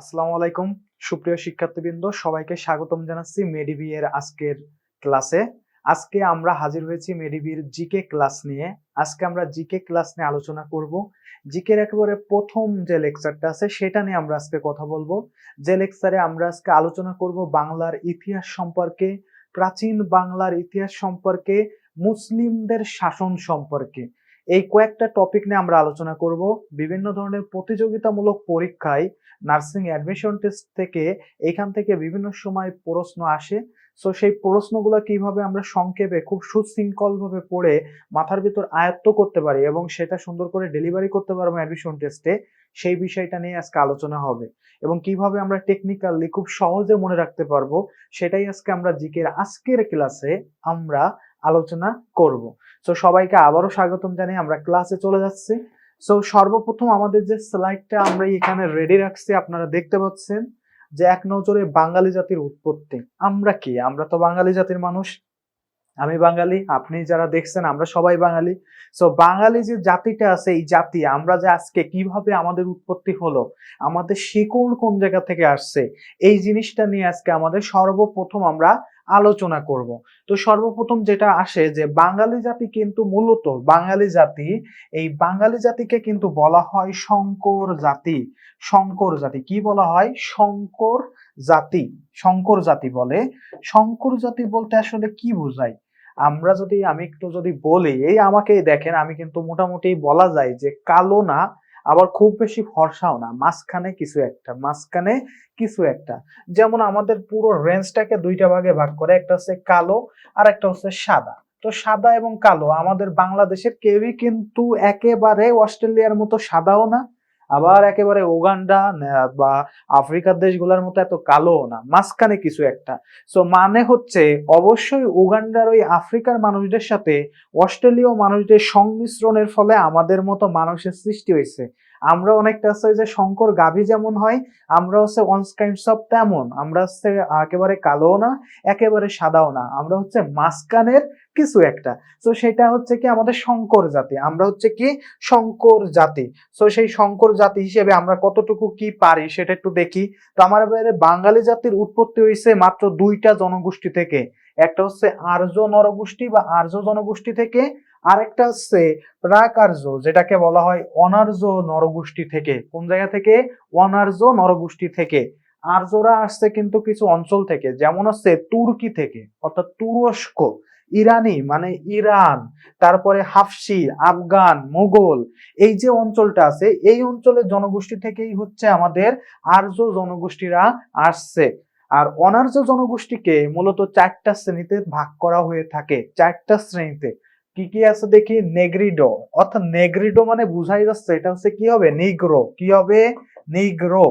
আসসালামু আলাইকুম। সুপ্রিয় শিক্ষার্থীবৃন্দ, সবাইকে স্বাগতম জানাচ্ছি মেডিবি এর আজকের ক্লাসে। আজকে আমরা হাজির হয়েছি মেডিবির জিকে ক্লাস নিয়ে। আজকে আমরা জিকে ক্লাস নিয়ে আলোচনা করব। জিকের একেবারে প্রথম যে লেকচারটা আছে, সেটা নিয়ে আমরা আজকে কথা বলব। যে লেকচারে আমরা আজকে আলোচনা করব বাংলার ইতিহাস সম্পর্কে, প্রাচীন বাংলার ইতিহাস সম্পর্কে, মুসলিমদের শাসন সম্পর্কে। এই কয়েকটা টপিক নিয়ে আমরা আলোচনা করব। বিভিন্ন ধরনের প্রতিযোগিতামূলক পরীক্ষায় নার্সিং অ্যাডমিশন টেস্ট থেকে এখান থেকে বিভিন্ন সময় প্রশ্ন আসে। সো সেই প্রশ্নগুলো কীভাবে আমরা সংক্ষেপে খুব সুশৃঙ্খলভাবে পড়ে মাথার ভিতর আয়ত্ত করতে পারি এবং সেটা সুন্দর করে ডেলিভারি করতে পারব অ্যাডমিশন টেস্টে সেই বিষয়টা নিয়ে আজকে আলোচনা হবে। এবং কীভাবে আমরা টেকনিক্যালি খুব সহজে মনে রাখতে পারব, সেটাই আজকে আমরা জিকের আজকের ক্লাসে আমরা আলোচনা করব। সো সবাইকে আবারও স্বাগতম জানিয়ে আমরা ক্লাসে চলে যাচ্ছি। সো সর্বপ্রথম আমাদের যে স্লাইডটা আমরা এখানে রেডি রাখছি, আপনারা দেখতে পাচ্ছেন যে এক নজরে বাঙালি জাতির উৎপত্তি। আমরা কি? আমরা তো বাঙালি জাতির মানুষ। আমি বাঙালি, আপনি যারা দেখছেন, আমরা সবাই বাঙালি। সো বাঙালি যে জাতিটা আছে, এই জাতি, আমরা যে আজকে কীভাবে আমাদের উৎপত্তি হলো, আমাদের শিকড় কোন জায়গা থেকে আসছে, এই জিনিসটা নিয়ে আজকে আমাদের সর্বপ্রথম আমরা আলোচনা করব। তো সর্বপ্রথম যেটা আসে যে বাঙালি জাতি কিন্তু মূলত বাঙালি জাতি, এই বাঙালি জাতিকে কিন্তু বলা হয় শঙ্কর জাতি। শঙ্কর জাতি, কি বলা হয়? শঙ্কর জাতি শঙ্কর জাতি বলে। শঙ্কর জাতি বলতে আসলে কি বোঝায়? আমরা যদি, আমি একটু যদি বলি, এই আমাকেই দেখেন, আমি কিন্তু মোটামুটি বলা যায় যে কালো না আবার খুব বেশি ফর্সাও না, মাঝখানে কিছু একটা, মাঝখানে কিছু একটা। যেমন আমাদের পুরো রেঞ্জটাকে দুইটা ভাগে ভাগ করে, একটা হচ্ছে কালো আর একটা হচ্ছে সাদা। তো সাদা এবং কালো আমাদের বাংলাদেশের কেউই কিন্তু একেবারে অস্ট্রেলিয়ার মতো সাদাও না, আবার একেবারে উগান্ডা বা আফ্রিকার দেশগুলোর মতো এত কালো না, মাঝখানে কিছু একটা। সো মানে হচ্ছে অবশ্যই উগান্ডার ওই আফ্রিকার মানুষদের সাথে অস্ট্রেলীয় মানুষদের সংমিশ্রণের ফলে আমাদের মতো মানুষের সৃষ্টি হয়েছে। আমরা অনেকটা হচ্ছে যে শঙ্কর গাভী যেমন হয়, আমরা হচ্ছে ওয়ান কাইন্ডস অফ তেমন। আমরা হচ্ছে একেবারে কালোও না, একেবারে সাদাও না। আমরা হচ্ছে মাঝখানের কিছু একটা। তো সেটা হচ্ছে কি আমাদের শঙ্কর জাতি। আমরা হচ্ছে কি শঙ্কর জাতি। তো সেই শঙ্কর জাতি হিসেবে আমরা কতটুকু কি পারি সেটা একটু দেখি। তো আমার বাঙালি জাতির উৎপত্তি হয়েছে মাত্র দুইটা জনগোষ্ঠী থেকে। একটা হচ্ছে আর্য নরগোষ্ঠী বা আর্য জনগোষ্ঠী থেকে আরেকটা হচ্ছে প্রাক আর্য যেটাকে বলা হয় অনার্য নরগোষ্ঠী থেকে। কোন জায়গা থেকে? অনার্য নরগোষ্ঠী থেকে। আর্যরা আসছে কিন্তু কিছু অঞ্চল থেকে, যেমন হচ্ছে তুর্কি থেকে, অর্থাৎ তুরস্ক, ইরানি মানে ইরান, তারপরে হাফসি, আফগান, মোগল, এই যে অঞ্চলটা আছে, এই অঞ্চলের জনগোষ্ঠী থেকেই হচ্ছে আমাদের আর্য জনগোষ্ঠীরা আসছে। আর অনার্য জনগোষ্ঠীকে মূলত চারটা শ্রেণীতে ভাগ করা হয়ে থাকে, চারটা শ্রেণীতে। কি কি আছে দেখি? নেগ্রিডো। অর্থাৎ নেগ্রিডো মানে বুঝাই যাচ্ছে, এটা হচ্ছে কি হবে? নিগ্রো। কি হবে? নিগ্রো।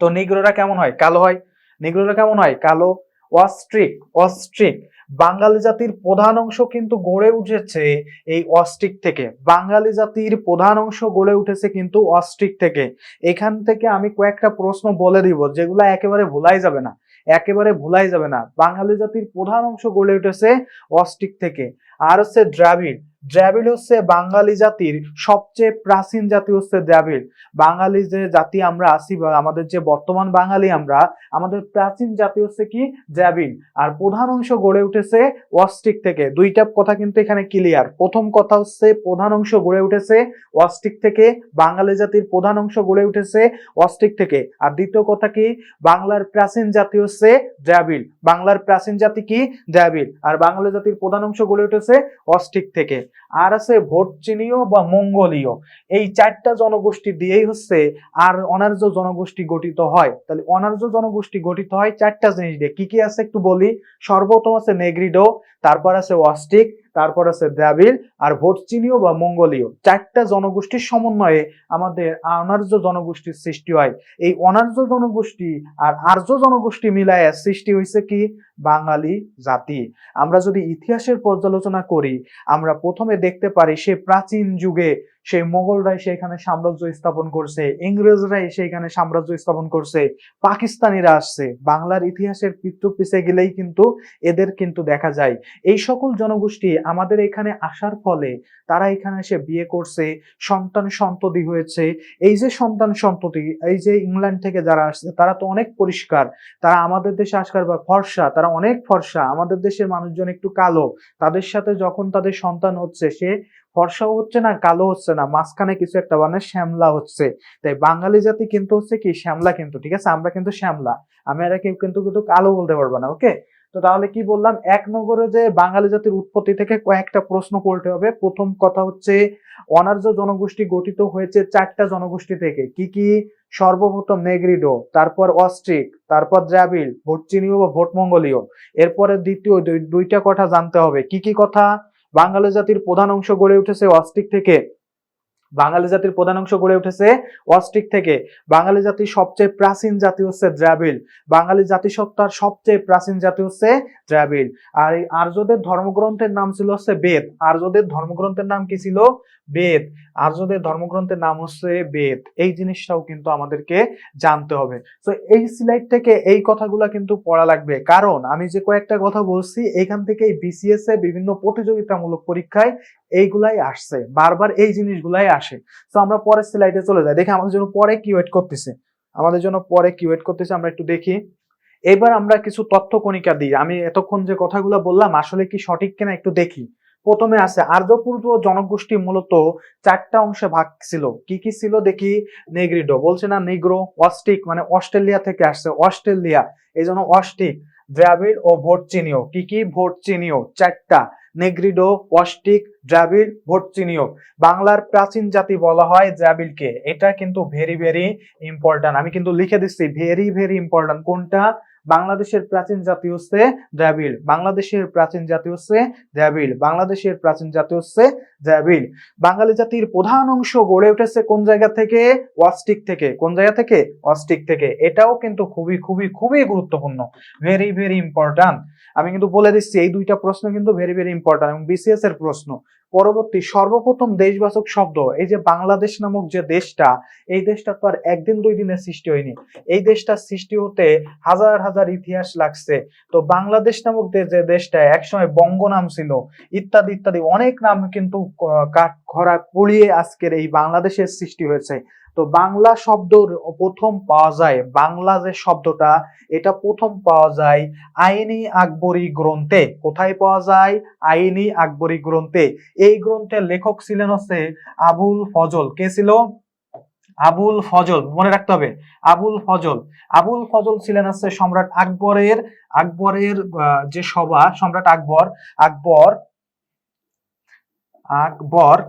তো নিগ্রোরা কেমন হয়? কালো হয়। নিগ্রোরা কেমন হয়? কালো। অস্ট্রিক। অস্ট্রিক। বাঙালি জাতির প্রধান অংশ কিন্তু গড়ে উঠেছে এই অস্ট্রিক থেকে। বাঙালি জাতির প্রধান অংশ গড়ে উঠেছে কিন্তু অস্ট্রিক থেকে। এখান থেকে আমি কয়েকটা প্রশ্ন বলে দিব, যেগুলো একেবারে ভুলাই যাবে না। একেবারে ভুলাই যাবে না। বাঙালি জাতির প্রধান অংশ গড়ে উঠেছে অস্টিক থেকে। আর হচ্ছে দ্রাবিড়। দ্রাবিড় হচ্ছে বাঙালি জাতির সবচেয়ে প্রাচীন জাতি হচ্ছে দ্রাবিড়। বাঙালি যে জাতি আমরা আছি বা আমাদের যে বর্তমান বাঙালি আমরা, আমাদের প্রাচীন জাতি হচ্ছে কি? দ্রাবিড়। আর প্রধান অংশ গড়ে উঠেছে অস্টিক থেকে। দুইটা কথা কিন্তু এখানে ক্লিয়ার প্রথম কথা হচ্ছে প্রধান অংশ গড়ে উঠেছে অস্টিক থেকে। বাঙালি জাতির প্রধান অংশ গড়ে উঠেছে অস্টিক থেকে। আর দ্বিতীয় কথা কি? বাংলার প্রাচীন জাতি হচ্ছে দ্রাবিড়। বাংলার প্রাচীন জাতি কি? দ্রাবিড়। আর বাঙালি জাতির প্রধান অংশ গড়ে উঠেছে অস্টিক থেকে। আর আছে ভোটচিনীয় বা মঙ্গোলীয়। এই চারটা জনগোষ্ঠী দিয়েই হচ্ছে আর অনার্য জনগোষ্ঠী গঠিত হয়। তাহলে অনার্য জনগোষ্ঠী গঠিত হয় চারটা জিনিস দিয়ে। কি কি আছে একটু বলি? সর্বপ্রথম আছে নেগ্রিডো, তারপর আছে ওয়াস্টিক তারপর আছে দ্রাবিড় আর ভোটচিনীয় বা মঙ্গলীয়। চারটা জনগোষ্ঠীর সমন্বয়ে আমাদের অনার্য জনগোষ্ঠীর সৃষ্টি হয়। এই অনার্য জনগোষ্ঠী আর আর্য জনগোষ্ঠী মিলায় সৃষ্টি হয়েছে কি? বাঙালি জাতি। আমরা যদি ইতিহাসের পর্যালোচনা করি, আমরা প্রথমে দেখতে পারি সে প্রাচীন যুগে সেই মোগলরা এসে এখানে সাম্রাজ্য স্থাপন করছে ইংরেজরা এসে এখানে সাম্রাজ্য স্থাপন করছে, পাকিস্তানিরা আসছে। বাংলার ইতিহাসের পিছে গেলেই কিন্তু এদের কিন্তু দেখা যায়। এই সকল জনগোষ্ঠী আমাদের এখানে আসার ফলে তারা এখানে এসে বিয়ে করছে, সন্তান সন্ততি হয়েছে। এই যে সন্তান সন্ততি, এই যে ইংল্যান্ড থেকে যারা আসছে, তারা তো অনেক পরিষ্কার। তারা আমাদের দেশে আসকার বা ফর্সা, তারা অনেক ফর্সা। আমাদের দেশের মানুষজন একটু কালো। তাদের সাথে যখন তাদের সন্তান হচ্ছে, সে ফর্সাও হচ্ছে না, কালো হচ্ছে না, মাঝখানে কিছু একটা মানে শ্যামলা হচ্ছে। তাই বাঙালি জাতি কিন্তু হচ্ছে কি, শ্যামলা কিন্তু, ঠিক আছে? আমরা কিন্তু শ্যামলা। আমরা কেউ কিন্তু কিন্তু কালো বলতে পারব না ওকে তো তাহলে কি বললাম? এক নগরে যে বাঙালি জাতির উৎপত্তি থেকে কয়েকটা প্রশ্ন করতে হবে। প্রথম কথা হচ্ছে, অনার্য জনগোষ্ঠী গঠিত হয়েছে চারটা জনগোষ্ঠী থেকে। কি কি? সর্বপ্রথম নেগ্রিডো, তারপর অস্ট্রিক, তারপর দ্রাবিড় ভোটচিনীয় বা ভোটমঙ্গলীয়। এরপরে দ্বিতীয় দুইটা কথা জানতে হবে। কি কি কথা? বাঙালি জাতির প্রধান অংশ গড়ে উঠেছে অস্ট্রিক থেকে। বাঙালি জাতির প্রধান অংশ গড়ে উঠেছে অস্ট্রিক থেকে। বাঙালি জাতির সবচেয়ে প্রাচীন জাতি হচ্ছে দ্রাবিড়। বাঙালি জাতিসত্তার সবচেয়ে প্রাচীন জাতি হচ্ছে দ্রাবিড়। আর এই আর্যদের ধর্মগ্রন্থের নাম ছিল হচ্ছে বেদ। আর্যদের ধর্মগ্রন্থের নাম কি ছিল? বেদ। আর্যদের ধর্মগ্রন্থের নাম হচ্ছে বেদ। এই জিনিসটাও কিন্তু আমাদেরকে জানতে হবে। তো এই স্লাইড থেকে এই কথাগুলো কিন্তু পড়া লাগবে। কারণ, আমি যে কয়েকটা কথা বলছি এখান থেকে বিসিএস এ বিভিন্ন প্রতিযোগিতামূলক পরীক্ষায় এইগুলাই আসছে। বারবার এই জিনিসগুলাই আসে। তো আমরা পরের স্লাইডে চলে যাই। দেখি আমাদের জন্য পরে কি ওয়েট করতেছে। আমাদের জন্য পরে কি ওয়েট করতেছে, আমরা একটু দেখি। এবার আমরা কিছু তথ্য কণিকা দিই। আমি এতক্ষণ যে কথাগুলো বললাম, আসলে কি সঠিক কিনা একটু দেখি। প্রথমে আছে আর্যপূর্ব জনগোষ্ঠী মূলত চারটা অংশে ভাগ ছিল। কি কি ছিল দেখি? নেগ্রিডো, বলছে না নিগ্রো, অস্টিক মানে অস্ট্রেলিয়া থেকে আসছে, অস্ট্রেলিয়া। এই জন্য অস্টিক, দ্রাবিড় ও ভোটচিনীয় কি কি? ভোটচিনীয় চারটা। নেগ্রিডো, অস্টিক, দ্রাবিড় ভোটচিনীয় বাংলার প্রাচীন জাতি বলা হয় দ্রাবিড়কে। এটা কিন্তু ভেরি ভেরি ইম্পর্টেন্ট আমি কিন্তু লিখে দিচ্ছি ভেরি ভেরি ইম্পর্টেন্ট কোনটা? বাংলাদেশের প্রাচীন জাতি হচ্ছে দ্রাবিড়। বাংলাদেশের প্রাচীন জাতি হচ্ছে দ্রাবিড়। বাংলাদেশের প্রাচীন জাতি হচ্ছে দ্রাবিড় বাঙালি জাতির প্রধান অংশ গড়ে উঠেছে কোন জায়গা থেকে? অস্টিক থেকে। কোন জায়গা থেকে? অস্টিক থেকে। এটাও কিন্তু খুবই খুবই খুবই গুরুত্বপূর্ণ। ভেরি ভেরি ইম্পর্টেন্ট আমি কিন্তু বলে দিচ্ছি, এই দুইটা প্রশ্ন কিন্তু ভেরি ভেরি ইম্পর্টেন্ট এবং বিসিএস এর প্রশ্ন। পরবর্তী সর্বপ্রথম দেশবাচক শব্দ, এই যে বাংলাদেশ নামক যে দেশটা, এই দেশটা তো আর একদিন দুই দিনের সৃষ্টি হয়নি। এই দেশটা সৃষ্টি হতে হাজার হাজার ইতিহাস লাগছে। তো বাংলাদেশ নামক যে দেশটা, একসময় বঙ্গ নাম ছিল। ইত্যাদি ইত্যাদি অনেক নাম কিন্তু কাঠ খরা পড়িয়ে আজকের এই বাংলাদেশের সৃষ্টি হয়েছে। তো বাংলা শব্দ প্রথম পাওয়া যায়, বাংলা যে শব্দটা, এটা প্রথম পাওয়া যায় আইনি আকবরী গ্রন্থে। কোথায় পাওয়া যায়? আইনি আকবরী গ্রন্থে। এই গ্রন্থের লেখক ছিলেন হচ্ছে আবুল ফজল। কে ছিল? আবুল ফজল। মনে রাখতে হবে, আবুল ফজল। আবুল ফজল ছিলেন হচ্ছে সম্রাট আকবরের আকবরের যে সভা, সম্রাট আকবর আকবর আকবর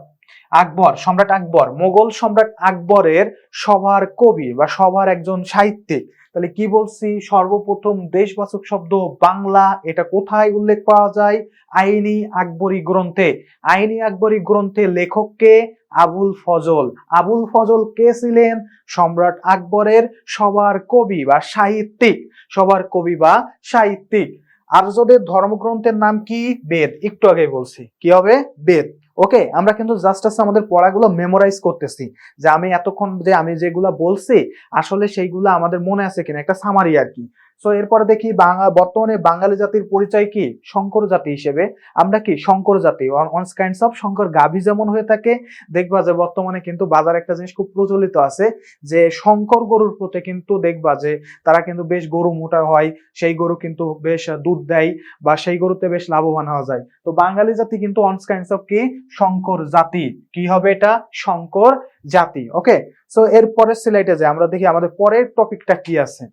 আকবর, সম্রাট আকবর, মোগল সম্রাট আকবরের সভার কবি বা সভার একজন সাহিত্যিক। তাহলে কি বলছি? সর্বপ্রথম দেশবাচক শব্দ বাংলা, এটা কোথায় উল্লেখ পাওয়া যায়? আইনি আকবরী গ্রন্থে। আইনি আকবরী গ্রন্থে লেখককে আবুল ফজল। আবুল ফজল কে ছিলেন? সম্রাট আকবরের সবার কবি বা সাহিত্যিক। সবার কবি বা সাহিত্যিক। আর্যদের ধর্মগ্রন্থের নাম কি? বেদ। একটু আগে বলছি। কি হবে? বেদ। ওকে আমরা কিন্তু জাস্ট আছে আমাদের পড়াগুলো মেমোরাইজ করতেছি। যে আমি এতক্ষণ যে আমি যেগুলো বলছি, আসলে সেইগুলো আমাদের মনে আছে কিনা? একটা সামারি আর কি। সো এরপরে দেখি বাংলা, বর্তমানে বাঙালি জাতির পরিচয় কি? শঙ্কর জাতি হিসেবে। আমরা কি? শঙ্কর জাতি। অনস কাইন্ডস অফ শঙ্কর গাভী যেমন হয়ে থাকে, দেখবা যে বর্তমানে কিন্তু বাজার একটা জিনিস খুব প্রচলিত আছে, যে শঙ্কর গরুর প্রতি কিন্তু দেখবা যে তারা কিন্তু বেশ গরু মোটা হয়, সেই গরু কিন্তু বেশ দুধ দেয় বা সেই গরুতে বেশ লাভবান হওয়া যায়। তো বাঙালি জাতি কিন্তু অনস কাইন্ডস অফ কি? শঙ্কর জাতি। কি হবে এটা? শঙ্কর জাতি। ওকে সো এর পরের সিলাইটে যে আমরা দেখি আমাদের পরের টপিকটা কি আছে।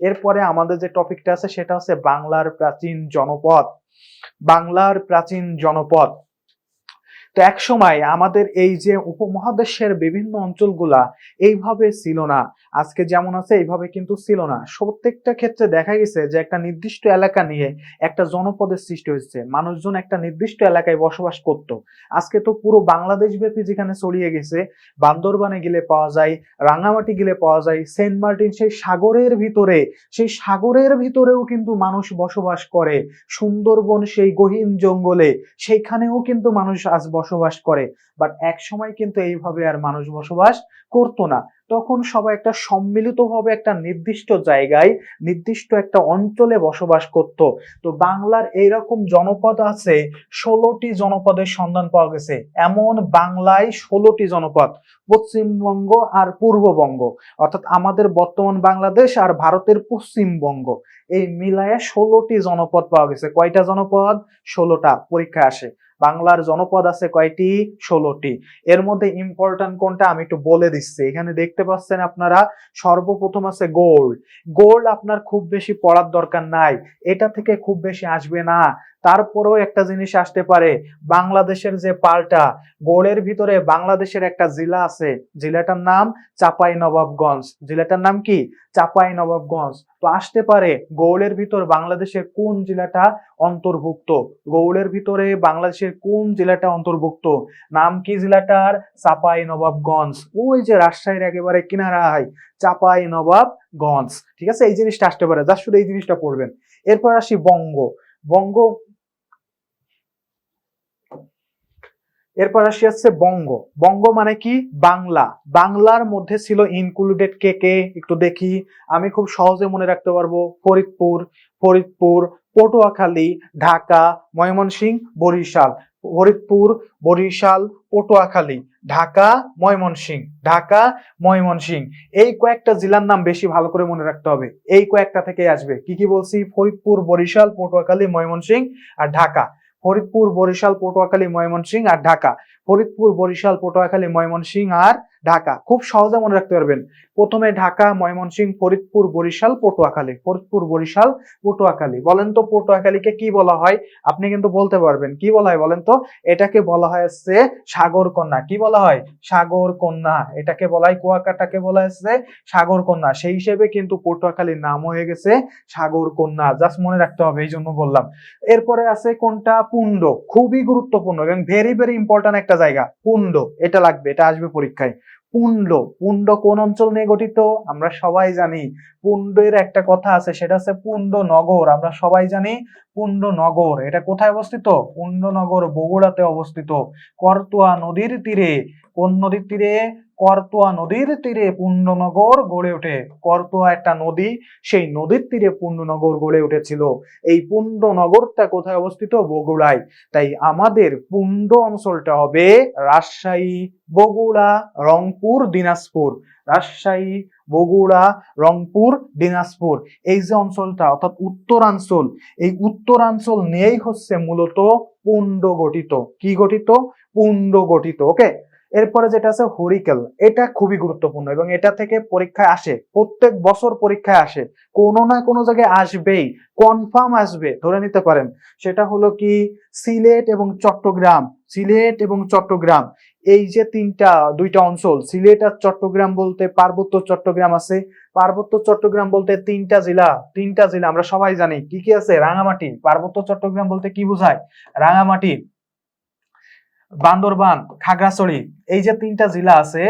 এরপরে আমাদের যে টপিকটা আছে, সেটা হচ্ছে বাংলার প্রাচীন জনপদ। বাংলার প্রাচীন জনপদ। তো এক সময় আমাদের এই যে উপমহাদেশের বিভিন্ন অঞ্চলগুলা এইভাবে ছিল না। আজকে যেমন আছে, এইভাবে কিন্তু ছিল না। প্রত্যেকটা ক্ষেত্রে দেখা গেছে যে একটা নির্দিষ্ট এলাকা নিয়ে একটা জনপদের সৃষ্টি হয়েছে। মানুষজন একটা নির্দিষ্ট এলাকায় বসবাস করত। আজকে তো পুরো বাংলাদেশ ব্যাপী যেখানে ছড়িয়ে গেছে, বান্দরবানে গেলে পাওয়া যায়, রাঙামাটি গেলে পাওয়া যায়, সেন্ট মার্টিন সেই সাগরের ভিতরে, সেই সাগরের ভিতরেও কিন্তু মানুষ বসবাস করে। সুন্দরবন সেই গহীন জঙ্গলে, সেইখানেও কিন্তু মানুষ আজ বসবাস করে। বাট এক সময় কিন্তু এইভাবে আর মানুষ বসবাস করতো না। তখন সবাই একটা সম্মিলিতভাবে একটা নির্দিষ্ট জায়গায়, নির্দিষ্ট একটা অঞ্চলে বসবাস করত। তো বাংলার এইরকম জনপদ আছে, ষোলোটি জনপদের সন্ধান পাওয়া গেছে। এমন বাংলায় ষোলোটি জনপদ, পশ্চিমবঙ্গ আর পূর্ববঙ্গ। অর্থাৎ আমাদের বর্তমান বাংলাদেশ আর ভারতের পশ্চিমবঙ্গ। এই মিলায়ে ষোলোটি জনপদ পাওয়া গেছে। কয়টা জনপদ? ষোলোটা। পরীক্ষায় আসে। বাংলার জনপদ আছে কয়টি? ষোলোটি। এর মধ্যে ইম্পর্টেন্ট কোনটা আমি একটু বলে দিচ্ছি। এখানে দেখতে পাচ্ছেন আপনারা, সর্বপ্রথম আছে গোল্ড গোল্ড আপনার খুব বেশি পড়ার দরকার নাই। এটা থেকে খুব বেশি আসবে না। তারপরেও একটা জিনিস আসতে পারে, বাংলাদেশের যে পাল্টা গোড়ের ভিতরে বাংলাদেশের একটা জেলা আছে, জেলাটার নাম চাপাই নবাবগঞ্জ। জেলাটার নাম কি? চাপাই নবাবগঞ্জ। তো আসতে পারে গৌড়ের ভিতর বাংলাদেশের কোন জেলাটা অন্তর্ভুক্ত? গৌড়ের ভিতরে বাংলাদেশের কোন জেলাটা অন্তর্ভুক্ত? নাম কি জেলাটার? চাপাই নবাবগঞ্জ। ওই যে রাজশাহীর একেবারে কিনারায় চাপাই নবাবগঞ্জ। ঠিক আছে? এই জিনিসটা আসতে পারে। যা শুধু এই জিনিসটা পড়বেন। এরপর আসি বঙ্গ। বঙ্গ এরপর আসি আসছে বঙ্গ। বঙ্গ মানে কি? বাংলা। বাংলার মধ্যে ছিল ইনক্লুডেড কে কে? একটু দেখি। আমি খুব সহজে মনে রাখতে পারব। ফরিদপুর ফরিদপুর, পটুয়াখালী, ঢাকা, ময়মনসিংহ, বরিশাল। ফরিদপুর, বরিশাল, পটুয়াখালী, ঢাকা, ময়মনসিংহ। ঢাকা, ময়মনসিংহ। এই কয়েকটা জেলার নাম বেশি ভালো করে মনে রাখতে হবে। এই কয়েকটা থেকে আসবে। কি কি বলছি? ফরিদপুর, বরিশাল, পটুয়াখালী, ময়মনসিংহ আর ঢাকা। ফরিদপুর বরিশাল পটুয়াখালী ময়মনসিংহ আর ঢাকা। ফরিদপুর, বরিশাল, পটুয়াখালী, ময়মনসিংহ আর ঢাকা। খুব সহজে মনে রাখতে পারবেন। প্রথমে ঢাকা, ময়মনসিংহ, ফরিদপুর, বরিশাল, পটুয়াখালী। ফরিদপুর, বরিশাল, পটুয়াখালী। বলেন তো পটুয়াখালীকে কি বলা হয়? আপনি কিন্তু বলতে পারবেন। কি বলা হয় বলেন তো? এটাকে বলা হয় হচ্ছে সাগর কন্যা। কি বলা হয়? সাগর কন্যা। এটাকে বলা হয় কুয়াকাটাকে বলা হচ্ছে সাগর কন্যা। সেই হিসেবে কিন্তু পটুয়াখালীর নাম হয়ে গেছে সাগর কন্যা। জাস্ট মনে রাখতে হবে, এই জন্য বললাম। এরপরে আছে কোনটা? পুণ্ড। খুবই গুরুত্বপূর্ণ এবং ভেরি ভেরি ইম্পর্টেন্ট একটা জায়গা, পুণ্ড, এটা লাগবে, এটা আসবে পরীক্ষায়। পুণ্ড পুণ্ড কোন অঞ্চল নিয়ে গঠিত? আমরা সবাই জানি, পুণ্ডের একটা কথা আছে, সেটা হচ্ছে পুণ্ড নগর। আমরা সবাই জানি পুণ্ড নগর। এটা কোথায় অবস্থিত? পুণ্ড নগর বগুড়াতে অবস্থিত। করতোয়া নদীর তীরে। কোন নদীর তীরে? করতোয়া নদীর তীরে পুণ্যনগর গড়ে ওঠে। করতোয়া একটা নদী, সেই নদীর তীরে পুণ্যনগর গড়ে উঠেছিল। এই পুণ্যনগরটা কোথায় অবস্থিত? বগুড়ায়। তাই আমাদের পুণ্ড অঞ্চলটা হবে রাজশাহী, বগুড়া, রংপুর, দিনাজপুর। রাজশাহী, বগুড়া, রংপুর, দিনাজপুর। এই যে অঞ্চলটা, অর্থাৎ উত্তরাঞ্চল, এই উত্তরাঞ্চল নিয়েই হচ্ছে মূলত পুণ্ড গঠিত। কি গঠিত? পুণ্ড গঠিত ওকে এরপরে যেটা আছে হরিকেল এটা খুবই গুরুত্বপূর্ণ এবং এটা থেকে পরীক্ষায় আসে, প্রত্যেক বছর পরীক্ষায় আসে, কোনো না কোনো জায়গায় আসবেই কনফার্ম আসবে, ধরে নিতে পারেন। সেটা হলো কি, সিলেট এবং চট্টগ্রাম, সিলেট এবং চট্টগ্রাম, এই যে তিনটা, দুইটা অঞ্চল, সিলেট আর চট্টগ্রাম বলতে পার্বত্য চট্টগ্রাম আছে, পার্বত্য চট্টগ্রাম বলতে তিনটা জেলা তিনটা জেলা, আমরা সবাই জানি, কি কি আছে? রাঙামাটি, পার্বত্য চট্টগ্রাম বলতে কি বোঝায়? রাঙামাটি বান্দরবান, খাগড়াছড়ি, এই যে তিনটা জেলা আছে,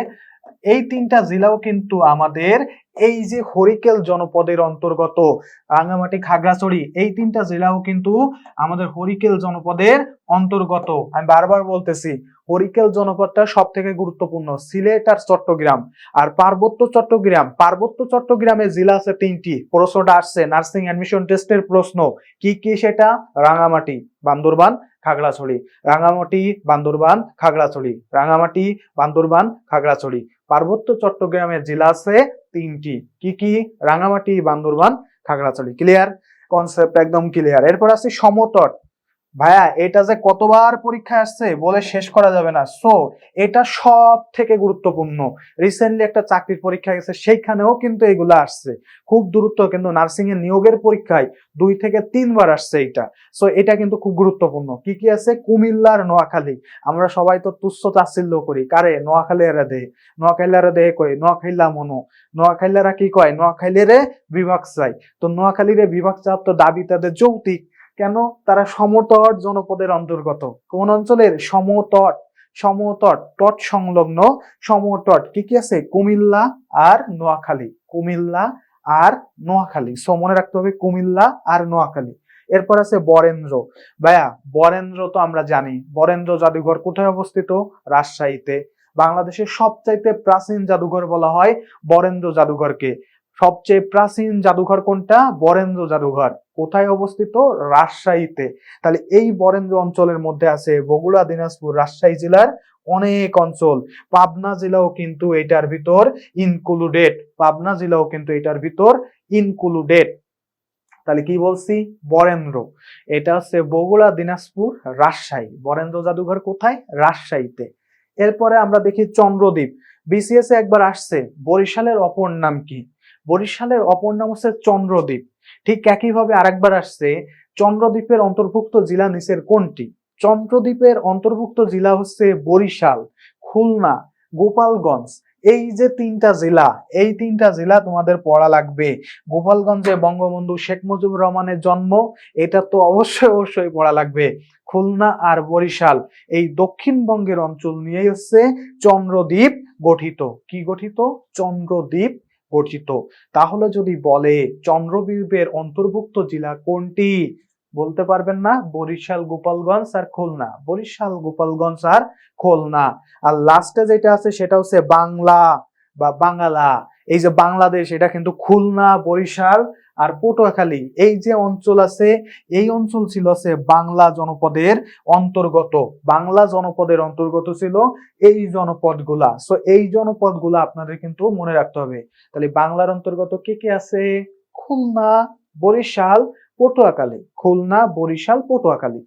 এই তিনটা জেলাও কিন্তু আমাদের এই যে হরিকেল জনপদের অন্তর্গত রাঙ্গামাটি, খাগড়াছড়ি, এই তিনটা জেলাও কিন্তু আমাদের হরিকেল জনপদের অন্তর্গত। আমি বারবার বলতেছি হরিকেল জনপদটা সব থেকে গুরুত্বপূর্ণ। সিলেট আর চট্টগ্রাম। আর পার্বত্য চট্টগ্রাম। পার্বত্য চট্টগ্রামে জেলা আছে তিনটি। প্রশ্নটা আসছে নার্সিং অ্যাডমিশন টেস্টের প্রশ্ন। কি কি সেটা? রাঙামাটি, বান্দরবান, খাগড়াছড়ি। রাঙামাটি, বান্দরবান, খাগড়াছড়ি। রাঙামাটি, বান্দরবান, খাগড়াছড়ি। পার্বত্য চট্টগ্রামের জেলা আছে তিনটি। কি কি? রাঙামাটি, বান্দরবান, খাগড়াছড়ি। ক্লিয়ার কনসেপ্ট একদম ক্লিয়ার এরপর আছে সমতট। ভাইয়া, এটা যে কতবার পরীক্ষায় আসছে বলে শেষ করা যাবে না। সো এটা সব থেকে গুরুত্বপূর্ণ। রিসেন্টলি একটা চাকরির পরীক্ষা গেছে, সেইখানেও কিন্তু এগুলো আসছে। খুব দ্রুত কিন্তু নার্সিং এর নিয়োগের পরীক্ষায় দুই থেকে তিনবার আসছে এটা সো এটা কিন্তু খুব গুরুত্বপূর্ণ। কি কি আছে? কুমিল্লার নোয়াখালী। আমরা সবাই তো তুচ্ছ তাচ্ছিল্য করি। কারে? নোয়াখালী এরা দেহে। এরা দেহে কই? নোয়াখাইলা মনো। নোয়াখাইলারা কি কয়? নোয়াখালীরে বিভাগ চাই। তো নোয়াখালীরে বিভাগ চাওয়ার তো দাবি তাদের যৌক্তিক। কেন? তারা সমতট জনপদের অন্তর্গত। কোন অঞ্চলের সমতট সমতট তট সংলগ্ন সমতট কি কি আছে? কুমিল্লা আর নোয়াখালী। কুমিল্লা আর নোয়াখালী। সো মনে রাখতে হবে কুমিল্লা আর নোয়াখালী। এরপর আছে বরেন্দ্র। ভাইয়া, বরেন্দ্র তো আমরা জানি। বরেন্দ্র জাদুঘর কোথায় অবস্থিত? রাজশাহীতে। বাংলাদেশের সবচাইতে প্রাচীন জাদুঘর বলা হয় বরেন্দ্র জাদুঘরকে। সবচেয়ে প্রাচীন জাদুঘর কোনটা? বরেন্দ্র জাদুঘর। কোথায় অবস্থিত? রাজশাহীতে। তাহলে এই বরেন্দ্র অঞ্চলের মধ্যে আছে বগুড়া, দিনাজপুর, রাজশাহী জেলার অনেক অঞ্চল। পাবনা জেলাও কিন্তু এটার ভিতর ইনক্লুডেড পাবনা জেলাও কিন্তু এটার ভিতর ইনক্লুডেড তাহলে কি বলছি? বরেন্দ্র। এটা হচ্ছে বগুড়া, দিনাজপুর, রাজশাহী। বরেন্দ্র জাদুঘর কোথায়? রাজশাহীতে। এরপরে আমরা দেখি চন্দ্রদ্বীপ। বিসিএস একবার আসছে। বরিশালের অপর নাম কি? বরিশালের অপর নাম হচ্ছে চন্দ্রদ্বীপ। ঠিক একইভাবে আরেকবার আসছে, চন্দ্রদ্বীপের অন্তর্ভুক্ত জেলা নিচের কোনটি? চন্দ্রদ্বীপের অন্তর্ভুক্ত জেলা হচ্ছে বরিশাল, খুলনা, গোপালগঞ্জ। এই যে তিনটা জেলা, এই তিনটা জেলা তোমাদের পড়া লাগবে। গোপালগঞ্জে বঙ্গবন্ধু শেখ মুজিবুর রহমানের জন্ম, এটা তো অবশ্যই অবশ্যই পড়া লাগবে। খুলনা আর বরিশাল, এই দক্ষিণবঙ্গের অঞ্চল নিয়েই হচ্ছে চন্দ্রদ্বীপ গঠিত। কি গঠিত? চন্দ্রদ্বীপ গঠিত তাহলে যদি বলে চন্দ্রদ্বীপের অন্তর্ভুক্ত জেলা কোনটি? বলতে পারবেন না, বরিশাল, গোপালগঞ্জ আর খুলনা। বরিশাল, গোপালগঞ্জ আর খুলনা। আর লাস্টে যেটা আছে সেটা হচ্ছে বাংলা বা বাংলা এই যে বাংলাদেশ, এটা কিন্তু খুলনা, বরিশাল আর পটুয়াখালী, এই যে অঞ্চল আছে, এই অঞ্চল ছিল আছে বাংলা জনপদের অন্তর্গত। বাংলা জনপদের অন্তর্গত ছিল এই জনপদগুলা। সো এই জনপদগুলা আপনাদের কিন্তু মনে রাখতে হবে। তাহলে বাংলার অন্তর্গত কে কে আছে? খুলনা, বরিশাল, পটুয়াখালী। খুলনা, বরিশাল, পটুয়াখালী।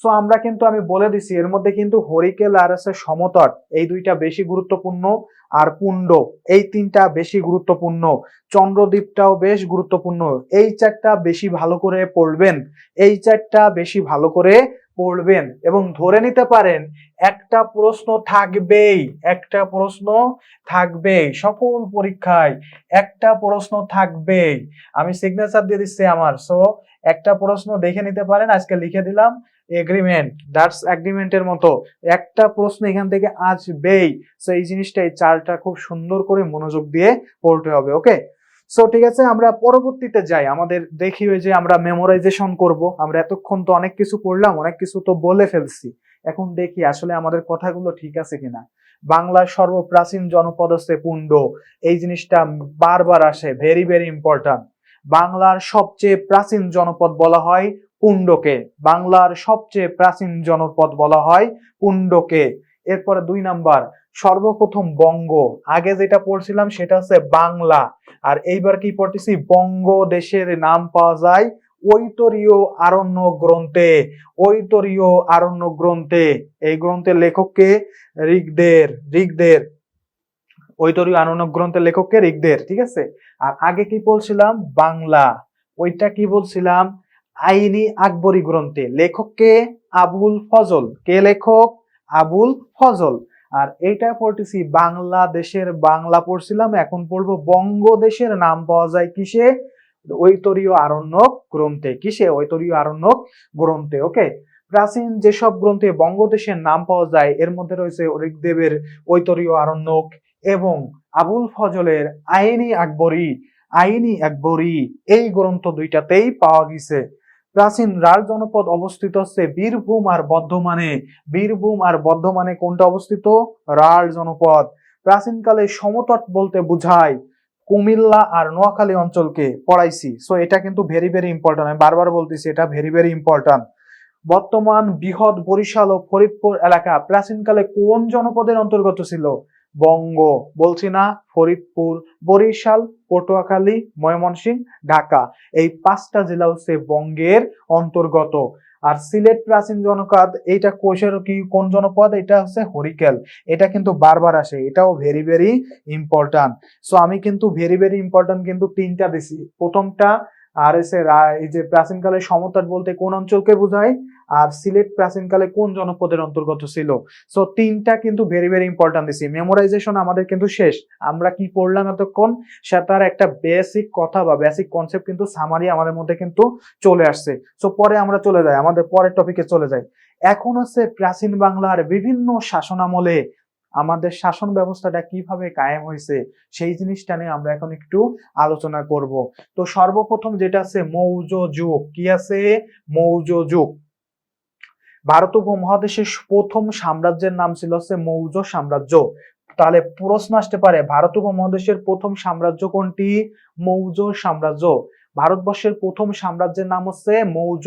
সো আমরা কিন্তু আমি বলে দিছি, এর মধ্যে কিন্তু হরিকেল আর আছে সমতট, এই দুইটা বেশি গুরুত্বপূর্ণ আর পুণ্ড এই তিনটা বেশি গুরুত্বপূর্ণ। চন্দ্রদ্বীপটাও বেশ গুরুত্বপূর্ণ। এই চারটা বেশি ভালো করে পড়বেন, এই চারটা বেশি ভালো করে পড়বেন এবং ধরে নিতে পারেন একটা প্রশ্ন থাকবেই, একটা প্রশ্ন থাকবেই, সকল পরীক্ষায় একটা প্রশ্ন থাকবেই। আমি সিগনেচার দিয়ে দিচ্ছি আমার। সো একটা প্রশ্ন দেখে নিতে পারেন, আজকে লিখে দিলাম এগ্রিমেন্ট দ্যাটস এগ্রিমেন্টের মতো। একটা প্রশ্ন এখান থেকে আসবেই। সো এই জিনিসটা, এই চালটা খুব সুন্দর করে মনোযোগ দিয়ে পড়তে হবে ওকে সো ঠিক আছে, আমরা পরবর্তীতে যাই। আমাদের দেখি যে আমরা মেমোরাইজেশন করব। আমরা এতক্ষণ তো অনেক কিছু পড়লাম অনেক কিছু তো বলে ফেলছি। এখন দেখি আসলে আমাদের কথাগুলো ঠিক আছে কিনা। বাংলার সর্বপ্রাচীন জনপদ হচ্ছে পুণ্ড, এই জিনিসটা বারবার আসে ভেরি ভেরি ইম্পর্ট্যান্ট বাংলার সবচেয়ে প্রাচীন জনপদ বলা হয় পুণ্ডকে। বাংলার সবচেয়ে প্রাচীন জনপদ বলা হয় পুণ্ডকে। এরপরে দুই নাম্বার, সর্বপ্রথম বঙ্গ। আগে যেটা পড়ছিলাম সেটা হচ্ছে বাংলা। আর এইবার কি পড়তেছি? বঙ্গ দেশের নাম পাওয়া যায় ঐতরীয় আরণ্য গ্রন্থে। ঐতরীয় আরণ্য গ্রন্থে। এই গ্রন্থের লেখককে ঋগদের ঋগদের ঐতরীয় আরণ্য গ্রন্থের লেখককে ঋগদের ঠিক আছে? আর আগে কি বলছিলাম? বাংলা। ওইটা কি বলছিলাম? আইনি আকবরী গ্রন্থে। লেখককে আবুল ফজল। কে লেখক? আবুল ফজল। আর এইটা পড়তেছি বাংলাদেশের বাংলা পড়ছিলাম, এখন পড়ব বঙ্গদেশের নাম পাওয়া যায় কিসে? ঐতরীয় আরণ্যক গ্রন্থে। কিসে? ঐতরীয় আরণ্যক গ্রন্থে, ওকে? প্রাচীন যেসব গ্রন্থে বঙ্গদেশের নাম পাওয়া যায়, এর মধ্যে রয়েছে ঋগদেবের ঐতরীয় আরণ্যক এবং আবুল ফজলের আইনি আকবরী আইনি আকবরী, এই গ্রন্থ দুইটাতেই পাওয়া গেছে। প্রাচীন রাল জনপদ অবস্থিত হচ্ছে বীরভূম আর বর্ধমানে। বীরভূম আর বর্ধমানে কোনটা অবস্থিত? রাল জনপদ। প্রাচীনকালে সমতট বলতে বোঝায় কুমিল্লা আর নোয়াখালী অঞ্চলকে পড়াইছি। সো এটা কিন্তু ভেরি ভেরি ইম্পর্টেন্ট আমি বারবার বলতেছি, এটা ভেরি ভেরি ইম্পর্টেন্ট বর্তমান বৃহৎ বরিশাল ও ফরিদপুর এলাকা প্রাচীনকালে কোন জনপদের অন্তর্গত ছিল? বঙ্গ। বলছি না ফরিদপুর, বরিশাল, পটুয়াখালী, ময়মনসিংহ, ঢাকা। এই পাঁচটা জেলা হচ্ছে বঙ্গের অন্তর্গত। আর সিলেট প্রাচীন জনপদ, এইটা কোষের কি, কোন জনপদ? এটা হচ্ছে হরিকেল। এটা কিন্তু বারবার আসে। এটাও ভেরি ভেরি ইম্পর্টেন্ট সো আমি কিন্তু ভেরি ভেরি ইম্পর্টেন্ট কিন্তু তিনটা দিছি। প্রথমটা আর এসে এই যে প্রাচীনকালে সমতট বলতে কোন অঞ্চলকে বোঝায়? আর সিলেট প্রাচীনকালে কোন জনপদের অন্তর্গত ছিল? সো তিনটা কিন্তু ভেরি ভেরি ইম্পর্টেন্ট দিছি। মেমোরাইজেশন আমাদের কিন্তু শেষ। আমরা কি পড়লাম এতক্ষণ? সেটার একটা বেসিক কথা বা বেসিক কনসেপ্ট কিন্তু সামারি আমাদের মধ্যে কিন্তু চলে আসছে। সো পরে আমরা চলে যাই। আমাদের পরের টপিকে চলে যাই। এখন হচ্ছে প্রাচীন বাংলার বিভিন্ন শাসনামলে আমাদের শাসন ব্যবস্থাটা কীভাবে কায়েম হয়েছে, সেই জিনিসটা নিয়ে আমরা এখন একটু আলোচনা করব। তো সর্বপ্রথম যেটা আছে মৌর্য যুগ কি আছে? মৌর্য যুগ ভারত উপমহাদেশের প্রথম সাম্রাজ্যের নাম ছিল হচ্ছে মৌর্য সাম্রাজ্য। তাহলে প্রশ্ন আসতে পারে ভারত উপমহাদেশের প্রথম সাম্রাজ্য কোনটি? মৌর্য সাম্রাজ্য। ভারতবর্ষের প্রথম সাম্রাজ্যের নাম হচ্ছে মৌর্য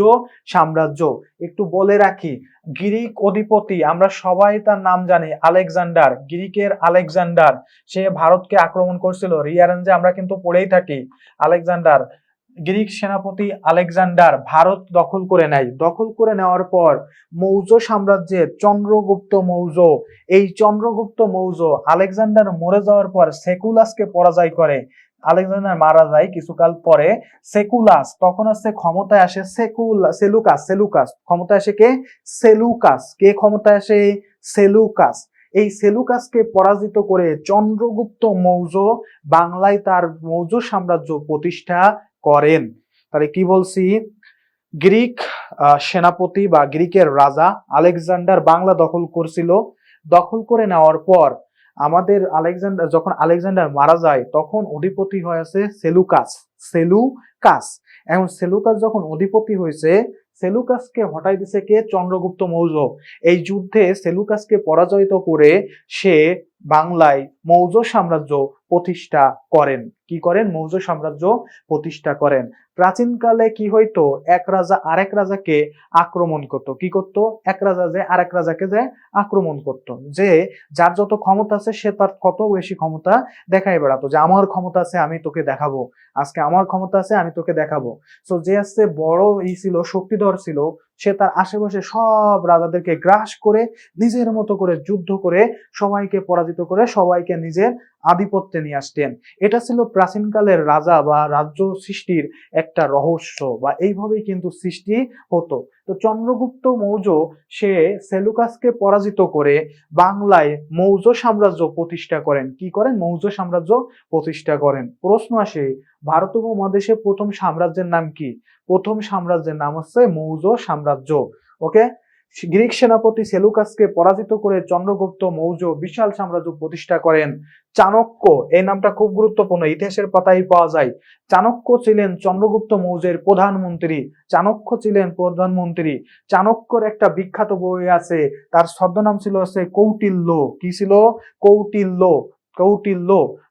সাম্রাজ্য। একটু বলে রাখি, গ্রিক অধিপতি, আমরা সবাই তার নাম জানি, আলেকজান্ডার, গ্রিকের আলেকজান্ডার। সে ভারতকে আক্রমণ করছিল। রিয়ারেঞ্জে আমরা কিন্তু পড়েই থাকি। আলেকজান্ডার গ্রিক সেনাপতি আলেকজান্ডার ভারত দখল করে নেয়। দখল করে নেওয়ার পর মৌর্য সাম্রাজ্যের চন্দ্রগুপ্ত মৌর্য, এই চন্দ্রগুপ্ত মৌর্য আলেকজান্ডার মরে যাওয়ার পর সেকুলাসকে পরাজয় করে। আলেকজান্ডার মারা যায় কিছুকাল পরে সেকুলাস। তখন আসছে ক্ষমতায় আসে সেকুল সেলুকাস সেলুকাস। ক্ষমতায় আসে কে? সেলুকাস। কে ক্ষমতায় আসে? সেলুকাস। এই সেলুকাসকে পরাজিত করে চন্দ্রগুপ্ত মৌর্য বাংলায় তার মৌর্য সাম্রাজ্য প্রতিষ্ঠা করেন। তাহলে কি বলছি? গ্রিক সেনাপতি বা গ্রিকের রাজা আলেকজান্ডার বাংলা দখল করছিল। দখল করে নেওয়ার পর আমাদের আলেকজান্ডার, যখন আলেকজান্ডার মারা যায়, তখন অধিপতি হয়েছে সেলুকাস। সেলুকাস। এখন সেলুকাস যখন অধিপতি হয়েছে, সেলুকাসকে হটাই দিছে কে? চন্দ্রগুপ্ত মৌর্য। এই যুদ্ধে সেলুকাসকে পরাজয়িত করে সে বাংলায় মৌর্য সাম্রাজ্য প্রতিষ্ঠা করেন। কি করেন? মৌর্য সাম্রাজ্য প্রতিষ্ঠা করেন। প্রাচীনকালে কি হইতো? এক রাজা আরেক রাজাকে আক্রমণ করত। কি করত? এক রাজা যে আরেক রাজাকে যে আক্রমণ করত। যে যার যত ক্ষমতা আছে, সে তার কত বেশি ক্ষমতা দেখাই বেড়াতো। যে আমার ক্ষমতা আছে, আমি তোকে দেখাবো। আজকে আমার ক্ষমতা আছে, আমি তোকে দেখাবো। সো যে আসছে বড় ই ছিল, শক্তিধর ছিল সে তার আশেপাশে সব রাজাদেরকে গ্রাস করে, নিজের মতো করে যুদ্ধ করে সবাইকে পরাজিত করে সবাইকে নিজের আধিপত্যে নিয়ে আসতেন। এটা ছিল প্রাচীনকালের রাজা বা রাজ্য সৃষ্টির একটা রহস্য বা এইভাবেই কিন্তু সৃষ্টি হতো। তো চন্দ্রগুপ্ত মৌর্য, সে সেলুকাসকে পরাজিত করে বাংলায় মৌর্য সাম্রাজ্য প্রতিষ্ঠা করেন। কি করেন? মৌর্য সাম্রাজ্য প্রতিষ্ঠা করেন। প্রশ্ন আসে, ভারত উপমহাদেশে প্রথম সাম্রাজ্যের নাম কি? প্রথম সাম্রাজ্যের নাম হচ্ছে মৌর্য সাম্রাজ্য। ওকে? গ্রিক সেনাপতি সেলুকাসকে পরাজিত করে চন্দ্রগুপ্ত মৌর্য বিশাল সাম্রাজ্য প্রতিষ্ঠা করেন। চাণক্য, এই নামটা খুব গুরুত্বপূর্ণ, ইতিহাসের পাতায় পাওয়া যায়। চাণক্য ছিলেন চন্দ্রগুপ্ত মৌর্যের প্রধানমন্ত্রী। চাণক্য ছিলেন প্রধানমন্ত্রী। চাণক্যর একটা বিখ্যাত বই আছে, তার ছদ্মনাম ছিল হচ্ছে কৌটিল্য। কি ছিল? কৌটিল্য। কৌটিল্য।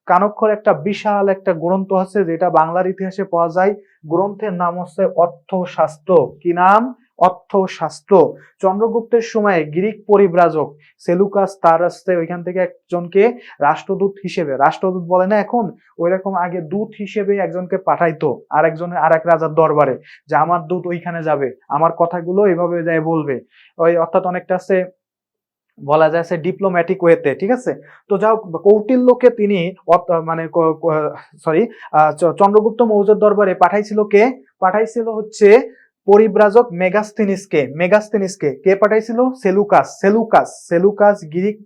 চাণক্যর একটা বিশাল একটা গ্রন্থ আছে, যেটা বাংলার ইতিহাসে পাওয়া যায়। গ্রন্থের নাম হচ্ছে অর্থশাস্ত্র। কি নাম? অর্থশাস্ত্র। চন্দ্রগুপ্তের সময় গ্রিক পরিব্রাজক সেলুকাস তার আসতে ওইখান থেকে একজনকে রাষ্ট্রদূত হিসেবে, রাষ্ট্রদূত বলে না এখন ওই রকম আগে দূত হিসেবে একজনকে পাঠাইতো আর একজনের আর এক রাজার দরবারে, যে আমার দূত ওইখানে যাবে, আমার কথাগুলো এভাবে যায় বলবে। ওই অর্থাৎ অনেকটা আছে বলা যায় সে ডিপ্লোম্যাটিক ওয়েতে ঠিক আছে? তো যাও কৌটিল্যকে তিনি মানে সরি চন্দ্রগুপ্ত মৌর্যের দরবারে পাঠাইছিল কে? পাঠাইছিল হচ্ছে পরিব্রাজক মেগাস্থিনিসকে মেগাস্থিনিসকে কে পাঠাইছিল? সেলুকাস সেলুকাস সেলুকাস গ্রিক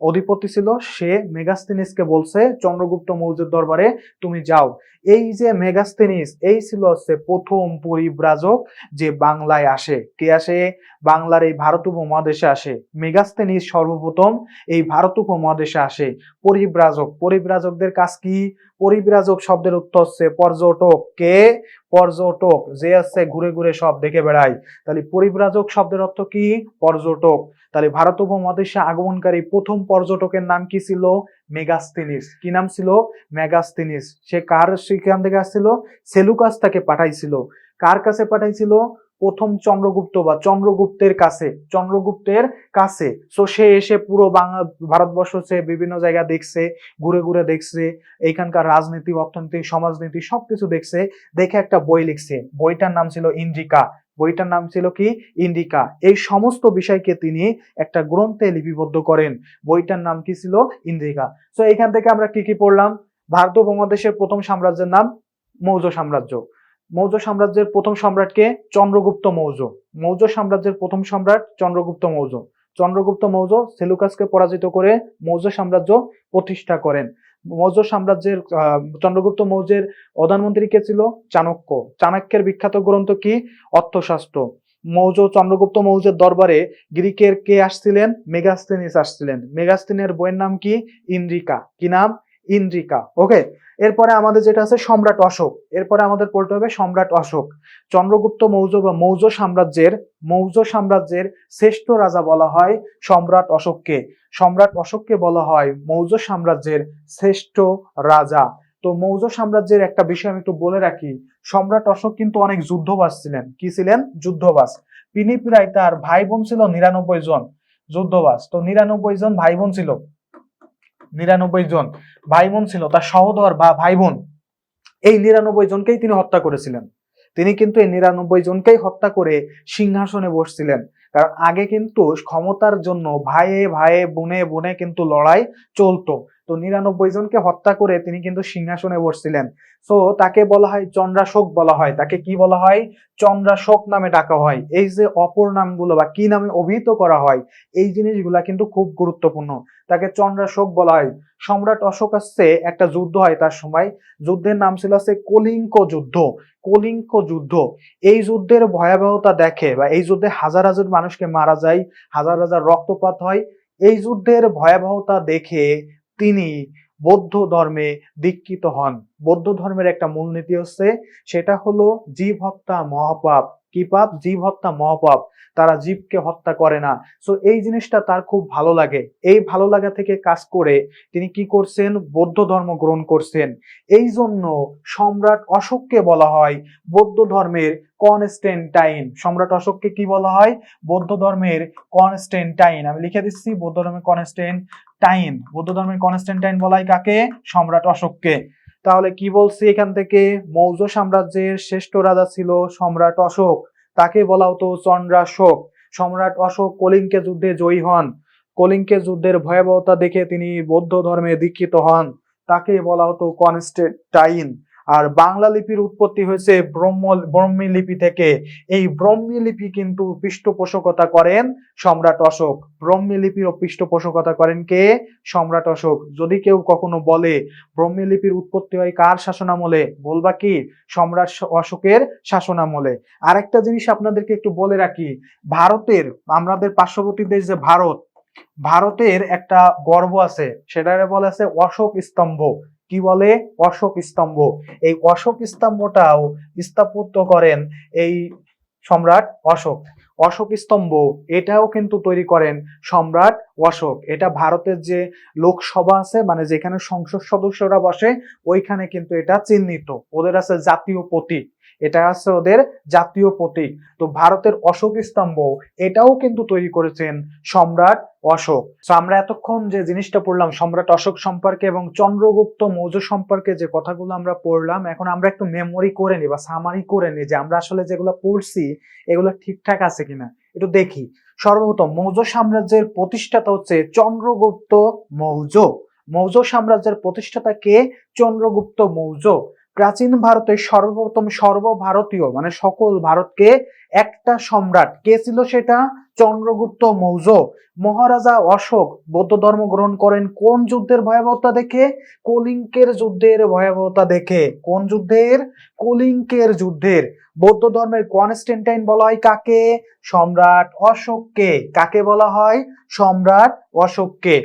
অধিপতি ছিল। সে মেগাস্থিনিসকে বলছে, চন্দ্রগুপ্ত মৌর্যের দরবারে তুমি যাও। এই যে মেগাস্থিনিস এই ছিল হচ্ছে প্রথম পরিব্রাজক যে বাংলায় আসে। কে আসে? বাংলার এই ভারত উপমহাদেশে আসে। মেগাস্থেনিস সর্বপ্রথম এই ভারত উপমহাদেশে আসে। পরিব্রাজক, পরিব্রাজকদের কাজ কি? পরিব্রাজক শব্দের উত্তর হচ্ছে পর্যটক। কে? পর্যটক যে আছে ঘুরে ঘুরে সব দেখে বেড়ায়। তাহলে পরিব্রাজক শব্দের অর্থ কি? পর্যটক। তাহলে ভারত উপমহাদেশে আগমনকারী প্রথম পর্যটকের নাম কি ছিল? মেগাস্তিনিস কি নাম ছিল? মেগাস্তিনিস সে কার সেখান থেকে আসছিল? সেলুকাস তাকে পাঠাইছিল। কার কাছে পাঠাইছিল? প্রথম চন্দ্রগুপ্ত বা চন্দ্রগুপ্তের কাছে চন্দ্রগুপ্তের কাছে। সো সে এসে পুরো বাংলা, ভারতবর্ষ সে বিভিন্ন জায়গা দেখছে, ঘুরে ঘুরে দেখছে, এইখানকার রাজনীতি, অর্থনীতি, সমাজনীতি সবকিছু দেখছে। দেখে একটা বই লিখছে। বইটার নাম ছিল ইন্দ্রিকা। বইটার নাম ছিল কি? ইন্ডিকা এই সমস্ত বিষয়কে তিনি একটা গ্রন্থে লিপিবদ্ধ করেন। বইটার নাম কি ছিল? ইন্ডিকা তো এখান থেকে আমরা কি কি পড়লাম? ভারত উপমহাদেশের প্রথম সাম্রাজ্যের নাম মৌর্য সাম্রাজ্য। মৌর্য সাম্রাজ্যের প্রথম সম্রাটকে চন্দ্রগুপ্ত মৌর্য। মৌর্য সাম্রাজ্যের প্রথম সম্রাট চন্দ্রগুপ্ত মৌর্য। চন্দ্রগুপ্ত মৌর্য সেলুকাসকে পরাজিত করে মৌর্য সাম্রাজ্য প্রতিষ্ঠা করেন। মৌর্য সাম্রাজ্যের চন্দ্রগুপ্ত মৌর্যের প্রধানমন্ত্রী কে ছিল? চাণক্য। চাণক্যের বিখ্যাত গ্রন্থ কি? অর্থশাস্ত্র। মৌর্য চন্দ্রগুপ্ত মৌর্যের দরবারে গ্রিকের কে আসছিলেন? মেগাস্তিনিস আসছিলেন। মেগাস্তিনের বইয়ের নাম কি? ইন্দ্রিকা। কি নাম? ইন্দ্রিকা। ওকে এরপরে আমাদের যেটা আছে সম্রাট অশোক, এরপরে আমাদের পড়তে হবে সম্রাট অশোক। চন্দ্রগুপ্ত মৌর্য বা মৌর্য সাম্রাজ্যের মৌর্য সাম্রাজ্যের শ্রেষ্ঠ রাজা বলা হয় সম্রাট অশোককে। সম্রাট অশোককে বলা হয় মৌর্য সাম্রাজ্যের শ্রেষ্ঠ রাজা। তো মৌর্য সাম্রাজ্যের একটা বিষয় আমি একটু বলে রাখি, সম্রাট অশোক কিন্তু অনেক যুদ্ধবাস ছিলেন। কি ছিলেন? যুদ্ধবাস তিনি প্রায় তার ভাই বোন ছিল নিরানব্বই জন যুদ্ধবাস তো নিরানব্বই জন ভাই বোন ছিল। নিরানব্বই জন ভাই বোন ছিল, তার সহোদর বা ভাই বোন, এই নিরানব্বই জনকেই তিনি হত্যা করেছিলেন। তিনি কিন্তু এই নিরানব্বই জনকেই হত্যা করে সিংহাসনে বসছিলেন। কারণ আগে কিন্তু ক্ষমতার জন্য ভাইয়ে ভাইয়ে বোনে বোনে কিন্তু লড়াই চলতো। তো নিরানব্বই জনকে হত্যা করে তিনি কিন্তু সিংহাসনে বসছিলেন। তো তাকে বলা হয় চন্দ্রাশোক বলা হয়। তাকে কি বলা হয়? চন্দ্রাশোক নামে ডাকা হয়। এই যে অপর নামগুলো বা কি নামে অভিহিত করা হয়, এই জিনিসগুলা কিন্তু খুব গুরুত্বপূর্ণ। তাকে চন্দ্রাশোক বলা হয়। সম্রাট অশোক আসছে, একটা যুদ্ধ হয় তার সময়। যুদ্ধের নাম ছিল আছে কলিঙ্ক যুদ্ধ। কলিঙ্ক যুদ্ধ। এই যুদ্ধের ভয়াবহতা দেখে বা এই যুদ্ধে হাজার হাজার মানুষকে মারা যায়, হাজার হাজার রক্তপাত হয়। এই যুদ্ধের ভয়াবহতা দেখে তিনি বৌদ্ধ ধর্মে দীক্ষিত হন। বৌদ্ধ ধর্মের একটা মূলনীতি হচ্ছে, সেটা হলো জীব হত্যা মহাপাপ। কি পাপ? জীব হত্যা, মহাপাপ। তারা জীবকে হত্যা করে না। সো এই জিনিসটা তার খুব ভালো লাগে। এই ভালো লাগা থেকে কাজ করে তিনি কি করছেন? বৌদ্ধ ধর্ম গ্রহণ করছেন। এই জন্য সম্রাট অশোককে বলা হয় বৌদ্ধ ধর্মের কনস্টেন্টাইন। সম্রাট অশোককে কি বলা হয়? বৌদ্ধ ধর্মের কনস্টেন্টাইন। আমি লিখে দিচ্ছি, বৌদ্ধ ধর্মের কনস্টেন্টাইন। বৌদ্ধ ধর্মের কনস্টেন্টাইন বলা হয় কাকে? সম্রাট অশোককে। তাহলে কি বলছি? এখান থেকে মৌর্য সাম্রাজ্যের শ্রেষ্ঠ রাজা ছিল সম্রাট অশোক। তাকে বলা হতো চন্দ্রাশোক। সম্রাট অশোক কলিঙ্কে যুদ্ধে জয়ী হন। কলিঙ্কে যুদ্ধের ভয়াবহতা দেখে তিনি বৌদ্ধ ধর্মে দীক্ষিত হন। তাকে বলা হতো কনস্টেন্টাইন। আর বাংলা লিপির উৎপত্তি হয়েছে ব্রহ্ম ব্রহ্মী লিপি থেকে। এই ব্রহ্মী লিপি কিন্তু পৃষ্ঠপোষকতা করেন সম্রাট অশোক। ব্রহ্মী লিপির পৃষ্ঠপোষকতা করেন কে? সম্রাট অশোক। যদি কেউ কখনো বলে, ব্রহ্মী লিপির উৎপত্তি হয় কার শাসনামলে? বলবা কি? সম্রাট অশোকের শাসনামলে। আরেকটা জিনিস আপনাদেরকে একটু বলে রাখি। ভারতের, আমাদের পার্শ্ববর্তী দেশ যে ভারত, ভারতের একটা গর্ব আছে। সেটারে বলে আছে অশোক স্তম্ভ। কি বলে? অশোক স্তম্ভ। এই অশোক স্তম্ভটাও স্থাপত্য করেন এই সম্রাট অশোক। অশোক স্তম্ভ, এটাও কিন্তু তৈরি করেন সম্রাট অশোক। এটা ভারতের যে লোকসভা আছে মানে যেখানে সংসদ সদস্যরা বসে, ওইখানে কিন্তু এটা চিহ্নিত। ওদের আছে জাতীয় প্রতীক। এটা আছে ওদের জাতীয় প্রতীক। তো ভারতের অশোক স্তম্ভ, এটাও কিন্তু তৈরি করেছেন সম্রাট অশোক। তো আমরা এতক্ষণ যে জিনিসটা পড়লাম, সম্রাট অশোক সম্পর্কে এবং চন্দ্রগুপ্ত মৌর্য সম্পর্কে যে কথাগুলো আমরা পড়লাম, এখন আমরা একটু মেমোরি করে নিই বা সামারি করে নিই যে আমরা আসলে যেগুলো পড়ছি, এগুলো ঠিকঠাক আছে কিনা। একটু দেখি। সর্বপ্রথম, মৌর্য সাম্রাজ্যের প্রতিষ্ঠাতা হচ্ছে চন্দ্রগুপ্ত মৌর্য। মৌর্য সাম্রাজ্যের প্রতিষ্ঠাতা কে? চন্দ্রগুপ্ত মৌর্য। প্রাচীন ভারতের সর্বপ্রথম সর্বভারতীয় মানে সকল ভারতকে একটা সম্রাট। কে ছিল সেটা? চন্দ্রগুপ্ত মৌর্য। মহারাজা অশোক বৌদ্ধ ধর্ম গ্রহণ করেন কোন যুদ্ধের ভয়াবহতা দেখে? কলিঙ্কের যুদ্ধের ভয়াবহতা দেখে। কোন যুদ্ধের? কলিঙ্কের যুদ্ধের। বৌদ্ধ ধর্মের কনস্টেন্টাইন বলা হয় কাকে? সম্রাট অশোককে। কাকে বলা হয়? সম্রাট অশোককে।